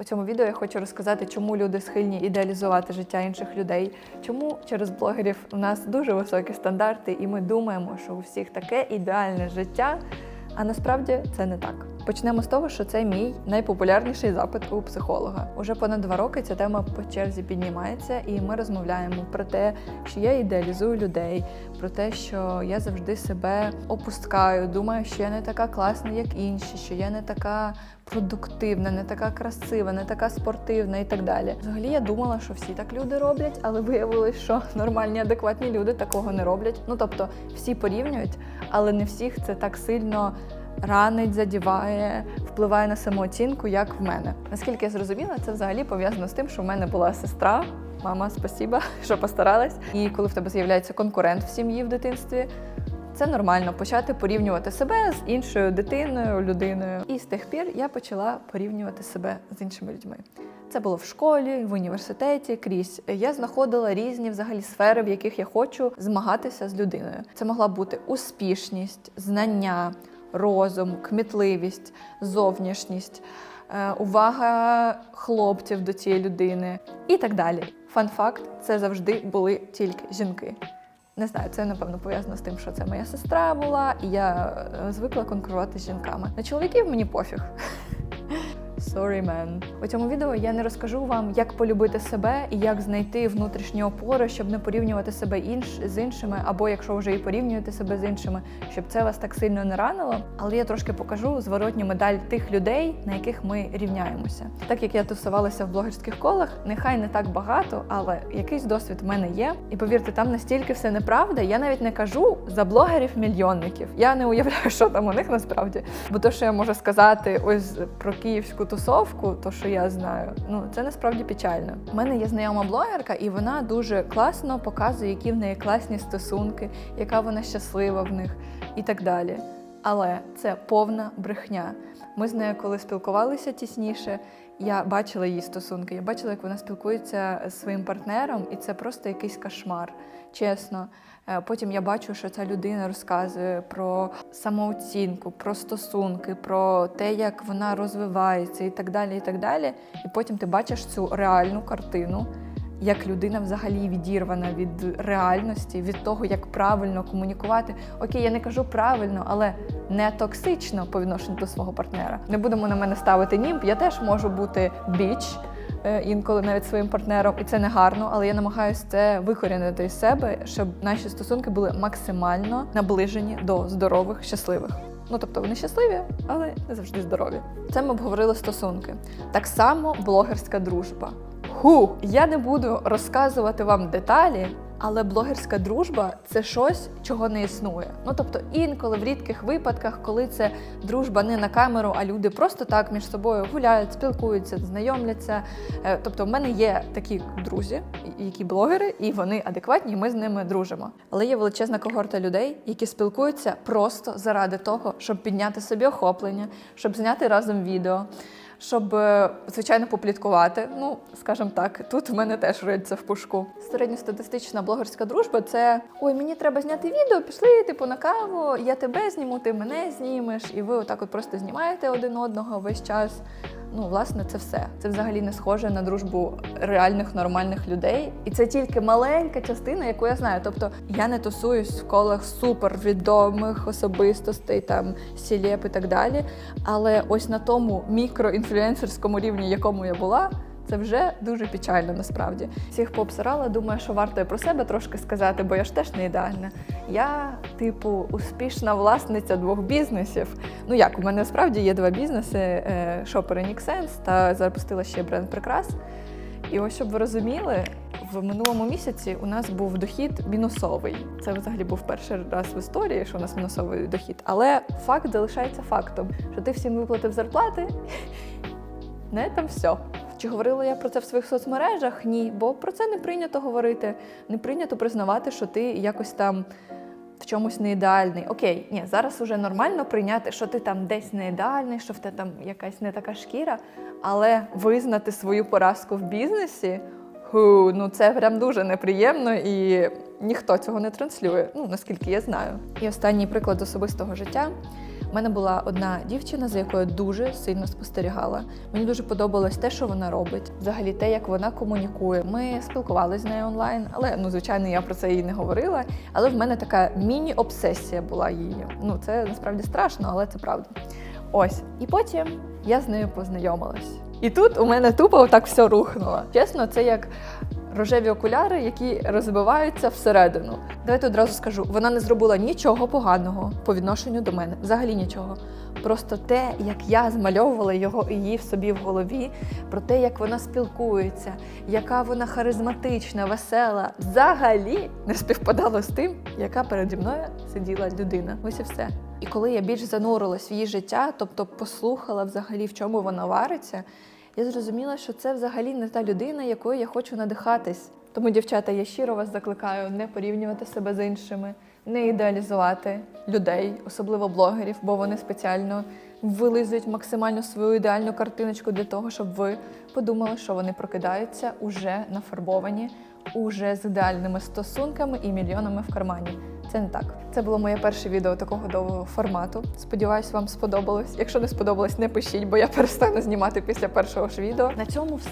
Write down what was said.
У цьому відео я хочу розказати, чому люди схильні ідеалізувати життя інших людей, чому через блогерів у нас дуже високі стандарти, і ми думаємо, що у всіх таке ідеальне життя. А насправді це не так. Почнемо з того, що це мій найпопулярніший запит у психолога. Уже понад два роки ця тема по черзі піднімається, і ми розмовляємо про те, що я ідеалізую людей, про те, що я завжди себе опускаю, думаю, що я не така класна, як інші, що я не така продуктивна, не така красива, не така спортивна і так далі. Взагалі я думала, що всі так люди роблять, але виявилось, що нормальні, адекватні люди такого не роблять. Ну тобто всі порівнюють, але не всіх це так сильно. Ранить, задіває, впливає на самооцінку, як в мене. Наскільки я зрозуміла, це взагалі пов'язано з тим, що в мене була сестра. Мама, спасіба, що постаралась. І коли в тебе з'являється конкурент в сім'ї в дитинстві, це нормально почати порівнювати себе з іншою дитиною, людиною. І з тих пір я почала порівнювати себе з іншими людьми. Це було в школі, в університеті, крізь. Я знаходила різні взагалі сфери, в яких я хочу змагатися з людиною. Це могла бути успішність, знання, розум, кмітливість, зовнішність, е, увага хлопців до цієї людини і так далі. Фан факт, це завжди були тільки жінки. Не знаю, це напевно пов'язано з тим, що це моя сестра була, і я е, звикла конкурувати з жінками. На чоловіків мені пофіг. Sorry, man. У цьому відео я не розкажу вам, як полюбити себе і як знайти внутрішні опори, щоб не порівнювати себе інш з іншими, або якщо вже і порівнюєте себе з іншими, щоб це вас так сильно не ранило. Але я трошки покажу зворотню медаль тих людей, на яких ми рівняємося. Так як я тусувалася в блогерських колах, нехай не так багато, але якийсь досвід в мене є. І повірте, там настільки все неправда. Я навіть не кажу за блогерів-мільйонників. Я не уявляю, що там у них насправді. Бо то, що я можу сказати, ось про київську тусовку, то що я знаю, ну це насправді печально. У мене є знайома блогерка, і вона дуже класно показує, які в неї класні стосунки, яка вона щаслива в них і так далі. Але це повна брехня. Ми з нею, коли спілкувалися тісніше, я бачила її стосунки. Я бачила, як вона спілкується з своїм партнером, і це просто якийсь кошмар. Чесно. Е, Потім я бачу, що ця людина розказує про самооцінку, про стосунки, про те, як вона розвивається, і так далі. І так далі. І потім ти бачиш цю реальну картину, як людина взагалі відірвана від реальності, від того, як правильно комунікувати. Окей, я не кажу правильно, але не токсично по відношенню до свого партнера. Не будемо на мене ставити німб. Я теж можу бути біч. е, Інколи навіть своїм партнером, і це не гарно, але я намагаюся це викорінити із себе, щоб наші стосунки були максимально наближені до здорових, щасливих. Ну тобто вони щасливі, але не завжди здорові. Це ми обговорили стосунки. Так само блогерська дружба. Ху, я не буду розказувати вам деталі, але блогерська дружба це щось, чого не існує. Ну тобто, інколи в рідких випадках, коли це дружба не на камеру, а люди просто так між собою гуляють, спілкуються, знайомляться. Е, Тобто, в мене є такі друзі, які блогери, і вони адекватні, і ми з ними дружимо. Але є величезна когорта людей, які спілкуються просто заради того, щоб підняти собі охоплення, щоб зняти разом відео щоб, е, звичайно, попліткувати. Ну, скажімо так, тут в мене теж риться в пушку. Середньостатистична блогерська дружба це ой, мені треба зняти відео, пішли, типу, на каву, я тебе зніму, ти мене знімеш, і ви отак от просто знімаєте один одного весь час. Ну, власне, це все. Це взагалі не схоже на дружбу реальних нормальних людей. І це тільки маленька частина, яку я знаю. Тобто я не тусуюсь в колах супервідомих особистостей, там сілєп і так далі. Але ось на тому мікроінфлюенсерському рівні, якому я була. Це вже дуже печально насправді. Всіх пообсирала, думаю, що варто і про себе трошки сказати, бо я ж теж не ідеальна. Я, типу, успішна власниця двох бізнесів. Ну як, у мене справді є два бізнеси: і Nixense, та запустила ще бренд Прикрас. І ось щоб ви розуміли, в минулому місяці у нас був дохід мінусовий. Це взагалі був перший раз в історії, що у нас мінусовий дохід. Але факт залишається фактом, що ти всім виплатив зарплати. Не там все. Чи говорила я про це в своїх соцмережах? Ні, бо про це не прийнято говорити. Не прийнято признавати, що ти якось там в чомусь не ідеальний. Окей, ні, зараз вже нормально прийняти, що ти там десь не ідеальний, що в тебе там якась не така шкіра, але визнати свою поразку в бізнесі. Ху, ну це прям дуже неприємно і ніхто цього не транслює, ну наскільки я знаю. І останній приклад особистого життя. У мене була одна дівчина, за якою дуже сильно спостерігала. Мені дуже подобалось те, що вона робить, взагалі те, як вона комунікує. Ми спілкувалися з нею онлайн, але ну звичайно я про це їй не говорила. Але в мене така міні-обсесія була її. Ну це насправді страшно, але це правда. Ось і потім я з нею познайомилась. І тут у мене тупо так все рухнуло. Чесно, це як рожеві окуляри, які розбиваються всередину. Давайте одразу скажу: вона не зробила нічого поганого по відношенню до мене, взагалі нічого. Просто те, як я змальовувала його і її в собі в голові, про те, як вона спілкується, яка вона харизматична, весела, взагалі не співпадало з тим, яка переді мною сиділа людина. Ось і все. І коли я більш занурилась в її життя, тобто послухала взагалі, в чому вона вариться, я зрозуміла, що це взагалі не та людина, якою я хочу надихатись. Тому, дівчата, я щиро вас закликаю не порівнювати себе з іншими, не ідеалізувати людей, особливо блогерів, бо вони спеціально вилизують максимально свою ідеальну картиночку для того, щоб ви подумали, що вони прокидаються уже нафарбовані, уже з ідеальними стосунками і мільйонами в кармані. Це не так. Це було моє перше відео такого довгого формату. Сподіваюсь, вам сподобалось. Якщо не сподобалось, не пишіть, бо я перестану знімати після першого ж відео. На цьому все.